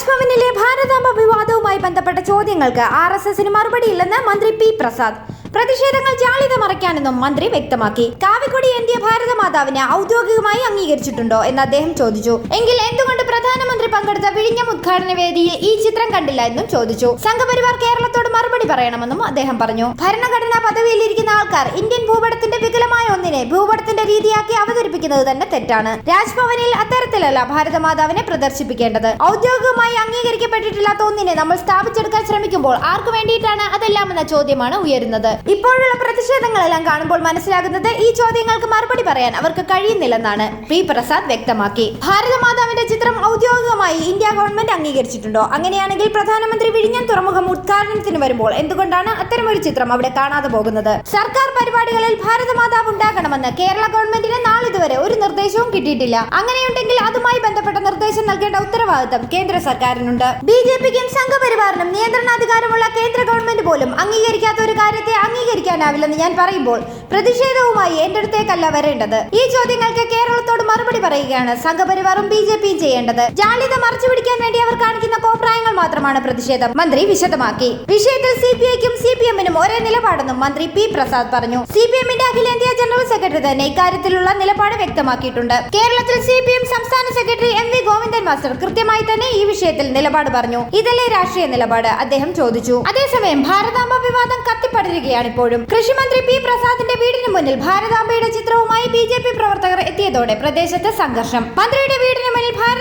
രാജ്ഭവനിലെ ഭാരതാംബ വിവാദവുമായി ബന്ധപ്പെട്ട ചോദ്യങ്ങൾക്ക് R S എസിന് മറുപടിയില്ലെന്ന് മന്ത്രി പി പ്രസാദ്. പ്രതിഷേധങ്ങൾ ജാളിത മറയ്ക്കാനെന്നും മന്ത്രി വ്യക്തമാക്കി. കാവിക്കൊടി എന്തിയ ഭാരതമാതാവിനെ ഔദ്യോഗികമായി അംഗീകരിച്ചിട്ടുണ്ടോ എന്ന് അദ്ദേഹം ചോദിച്ചു. എങ്കിൽ എന്തുകൊണ്ട് പ്രധാനമന്ത്രി പങ്കെടുത്ത വിഴിഞ്ഞം ഉദ്ഘാടന വേദിയിൽ ഈ ചിത്രം കണ്ടില്ല എന്നും ചോദിച്ചു. സംഘപരിവാർ കേരളത്തോട് മറുപടി പറയണമെന്നും അദ്ദേഹം പറഞ്ഞു. ഭരണഘടനാ പദവിയിലിരിക്കുന്ന ആൾക്കാർ ഇന്ത്യൻ ഭൂപടത്തിന്റെ വികലമായ ഒന്നിനെ ഭൂപടത്തിന്റെ രീതിയാക്കി അവതരിപ്പിക്കുന്നത് തന്നെ തെറ്റാണ്. രാജ്ഭവനിൽ അത്തരത്തിലല്ല ഭാരതമാതാവിനെ പ്രദർശിപ്പിക്കേണ്ടത്. ഔദ്യോഗികമായി അംഗീകരിക്കപ്പെട്ടിട്ടില്ലാത്ത ഒന്നിനെ നമ്മൾ സ്ഥാപിച്ചെടുക്കാൻ ശ്രമിക്കുമ്പോൾ ആർക്കു വേണ്ടിയിട്ടാണ് അതെല്ലാം എന്ന ചോദ്യമാണ് ഉയരുന്നത്. ഇപ്പോഴുള്ള പ്രതിഷേധങ്ങളെല്ലാം കാണുമ്പോൾ മനസ്സിലാകുന്നത് ഈ ചോദ്യങ്ങൾക്ക് മറുപടി പറയാൻ അവർക്ക് കഴിയുന്നില്ലെന്നാണ്. പി. പ്രസാദ് വ്യക്തമാക്കി. ഭാരതമാതാവിന്റെ ചിത്രം ഔദ്യോഗികമായി ഇന്ത്യ ഗവൺമെന്റ് അംഗീകരിച്ചിട്ടുണ്ടോ? അങ്ങനെയാണെങ്കിൽ പ്രധാനമന്ത്രി വിഴിഞ്ഞം തുറമുഖം ഉദ്ഘാടനത്തിന് വരുമ്പോൾ എന്തുകൊണ്ടാണ് അത്തരമൊരു ചിത്രം അവിടെ കാണാതെ പോകുന്നത്? സർക്കാർ പരിപാടികളിൽ ഭാരതമാതാവ് ഉണ്ടാകണമെന്ന് കേരള ഗവൺമെന്റിന് ഒരു നിർദ്ദേശവും കിട്ടിയിട്ടില്ല. അങ്ങനെയുണ്ടെങ്കിൽ അതുമായി ബന്ധപ്പെട്ട നിർദ്ദേശം നൽകേണ്ട ഉത്തരവാദിത്തം കേന്ദ്ര സർക്കാരിനുണ്ട്. ബി ജെ പിക്കും സംഘപരിവാറിനും നിയന്ത്രണാധികാരമുള്ള കേന്ദ്ര ഗവൺമെന്റ് പോലും അംഗീകരിക്കാത്ത ഒരു കാര്യത്തെ അംഗീകരിക്കാനാവില്ലെന്ന് ഞാൻ പറയുമ്പോൾ പ്രതിഷേധവുമായി എന്റെ അടുത്തേക്കല്ല വരേണ്ടത്. ഈ ചോദ്യങ്ങൾക്ക് കേരളത്തോട് മറുപടി പറയുകയാണ് സംഘപരിവാറും ബി ജെ പിയും ചെയ്യേണ്ടത്. ജാളിത മറച്ചു പിടിക്കാൻ വേണ്ടി അവർ കാണിക്കുന്ന കോപ്രായങ്ങൾ പ്രതിഷേധം. മന്ത്രി വിശദമാക്കി. വിഷയത്തിൽ സി പി ഐക്കും സി പി എമ്മിനും ഒരേ നിലപാടെന്നും മന്ത്രി പി പ്രസാദ് പറഞ്ഞു. സി പി എമ്മിന്റെ അഖിലേന്ത്യാ ജനറൽ സെക്രട്ടറി തന്നെ ഇക്കാര്യത്തിലുള്ള നിലപാട് വ്യക്തമാക്കിയിട്ടുണ്ട്. കേരളത്തിൽ സി പി എം സംസ്ഥാന secretary M V Govindan master കൃത്യമായി തന്നെ ഈ വിഷയത്തിൽ നിലപാട് പറഞ്ഞു. ഇതല്ലേ രാഷ്ട്രീയ നിലപാട്? അദ്ദേഹം ചോദിച്ചു. അതേസമയം ഭാരതാംബ വിവാദം കത്തിപ്പടരുകയാണ് ഇപ്പോഴും. കൃഷിമന്ത്രി പി പ്രസാദിന്റെ വീടിന് മുന്നിൽ ഭാരതാംബയുടെ ചിത്രവുമായി ബി പ്രവർത്തകർ എത്തിയതോടെ പ്രദേശത്ത് സംഘർഷം. മന്ത്രിയുടെ വീടിന് മുന്നിൽ ചിത്രം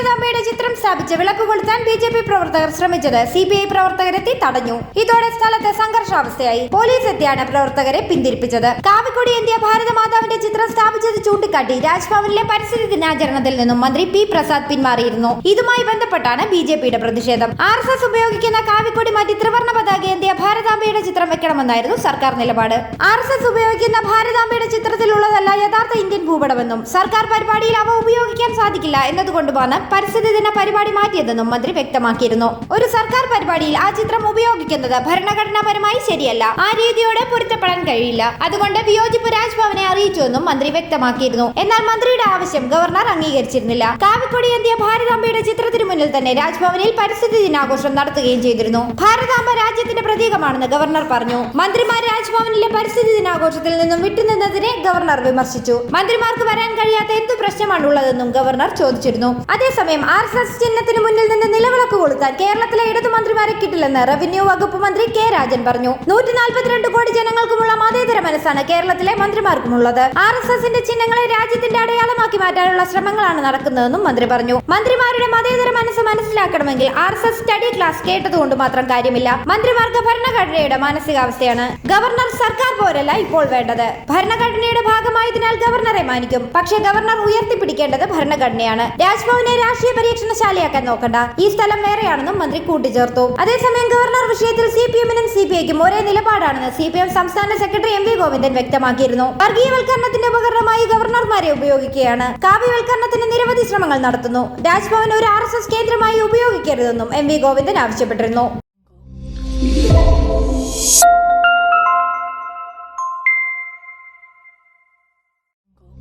സ്ഥാപിച്ച് വിളക്ക് കൊളുത്താൻ ബി ജെ പി പ്രവർത്തകർ ശ്രമിച്ചത് സി പി ഐ പ്രവർത്തകരെത്തി തടഞ്ഞു. ഇതോടെ സ്ഥലത്ത് സംഘർഷാവസ്ഥയായി. പോലീസ് എത്തിയാണ് പ്രവർത്തകരെ പിന്തിരിപ്പിച്ചത്. കാവിക്കൊടി എന്തിയ ഭാരതമാതാവിന്റെ ചിത്രം സ്ഥാപിച്ചത് ചൂണ്ടിക്കാട്ടി രാജ്ഭവനിലെ പരിസ്ഥിതി ദിനാചരണത്തിൽ നിന്നും മന്ത്രി പി പ്രസാദ് പിന്മാറിയിരുന്നു. ഇതുമായി ബന്ധപ്പെട്ടാണ് ബി ജെ പിയുടെ പ്രതിഷേധം. ആർ എസ് എസ് ഉപയോഗിക്കുന്ന കാവിക്കൊടി മാറ്റി ത്രിവർണ പതാക എന്തിയ ഭാരതാംബയുടെ ചിത്രം വെക്കണമെന്നായിരുന്നു സർക്കാർ നിലപാട്. ആർ എസ് എസ് ഉപയോഗിക്കുന്ന ഭാരതാംബയുടെ ചിത്രത്തിലുള്ളതല്ല യഥാർത്ഥ ഇന്ത്യൻ ഭൂപടമെന്നും സർക്കാർ പരിപാടിയിൽ അവ ഉപയോഗിക്കാൻ സാധിക്കില്ല എന്നതുകൊണ്ടുമാണ് പരിസ്ഥിതി ദിന പരിപാടി മാറ്റിയതെന്നും മന്ത്രി വ്യക്തമാക്കിയിരുന്നു. ഒരു സർക്കാർ പരിപാടിയിൽ ആ ചിത്രം ഉപയോഗിക്കുന്നത് ഭരണഘടനാപരമായി ശരിയല്ല. ആ രീതിയോടെ പൊരുത്തപ്പെടാൻ കഴിയില്ല. അതുകൊണ്ട് വിയോജിപ്പ് രാജ്ഭവനെ അറിയിച്ചുവെന്നും മന്ത്രി വ്യക്തമാക്കിയിരുന്നു. എന്നാൽ മന്ത്രിയുടെ ആവശ്യം ഗവർണർ അംഗീകരിച്ചിരുന്നില്ല. കാവിക്കൊടി എന്തിയ ഭാരതാംബയുടെ ചിത്രത്തിന് മുന്നിൽ തന്നെ രാജ്ഭവനിൽ പരിസ്ഥിതി ദിനാഘോഷം നടത്തുകയും ചെയ്തിരുന്നു. ഭാരതാംബ രാജ്യത്തിന്റെ പ്രതീകമാണെന്ന് ഗവർണർ പറഞ്ഞു. മന്ത്രിമാർ രാജ്ഭവനിലെ പരിസ്ഥിതി ദിനാഘോഷത്തിൽ നിന്നും വിട്ടുനിന്നതിനെ ഗവർണർ വിമർശിച്ചു. മന്ത്രിമാർക്ക് വരാൻ കഴിയാത്ത എന്തു പ്രശ്നമാണുള്ളതെന്നും ഗവർണർ ചോദിച്ചിരുന്നു. അതേസമയം ആർ എസ് എസ് ചിഹ്നത്തിന് മുന്നിൽ നിന്ന് നിലവിളക്ക് കൊളുത്താൻ കേരളത്തിലെ ഇടതു മന്ത്രിമാരെ കിട്ടില്ലെന്ന് റവന്യൂ വകുപ്പ് മന്ത്രി കെ രാജൻ പറഞ്ഞു. നൂറ്റി നാൽപ്പത്തിരണ്ട് കോടി ജനങ്ങൾക്കുമുള്ള മതേതര മനസ്സാണ് കേരളത്തിലെ മന്ത്രിമാർക്കുമുള്ളത്. ആർ എസ് എസിന്റെ ചിഹ്നങ്ങളെ രാജ്യത്തിന്റെ അടയാളമാക്കി മാറ്റാനുള്ള ശ്രമങ്ങളാണ് നടക്കുന്നതെന്നും മന്ത്രി പറഞ്ഞു. മന്ത്രിമാരുടെ മതേതര മനസ്സിലാക്കണമെങ്കിൽ R S S study class കേട്ടതുകൊണ്ട് മാത്രം കാര്യമില്ല. മന്ത്രിമാർക്ക് ഭരണഘടനയുടെ മാനസികാവസ്ഥയാണ്. ഗവർണർ സർക്കാർ പോരല്ല ഇപ്പോൾ വേണ്ടത്. ഭരണഘടനയുടെ ഭാഗമായതിനാൽ ഗവർണറെ മാനിക്കും. പക്ഷേ ഗവർണർ ഉയർത്തിപ്പിടിക്കേണ്ടത് ഭരണഘടനയാണ്. രാജ്ഭവനെ രാഷ്ട്രീയ പരീക്ഷണശാലയാക്കാൻ നോക്കണ്ട. ഈ സ്ഥലം വേറെയാണെന്നും മന്ത്രി കൂട്ടിച്ചേർത്തു. അതേസമയം ഗവർണർ വിഷയത്തിൽ സി പി എമ്മിനും സി പി ഐക്കും ഒരേ നിലപാടാണെന്ന് സി പി എം സംസ്ഥാന സെക്രട്ടറി എം വി ഗോവിന്ദൻ വ്യക്തമാക്കിയിരുന്നു. വർഗീയവൽക്കരണത്തിന്റെ ഉപകരണമായി ഗവർണർമാരെ ഉപയോഗിക്കുകയാണ്. കാവ്യവൽക്കരണത്തിന് നിരവധി ശ്രമങ്ങൾ നടത്തുന്നു. രാജ്ഭവൻ ഒരു ആർ കേന്ദ്രമായി ഉപയോഗിക്കരുതെന്നും എം വി ഗോവിന്ദൻ ആവശ്യപ്പെട്ടിരുന്നു.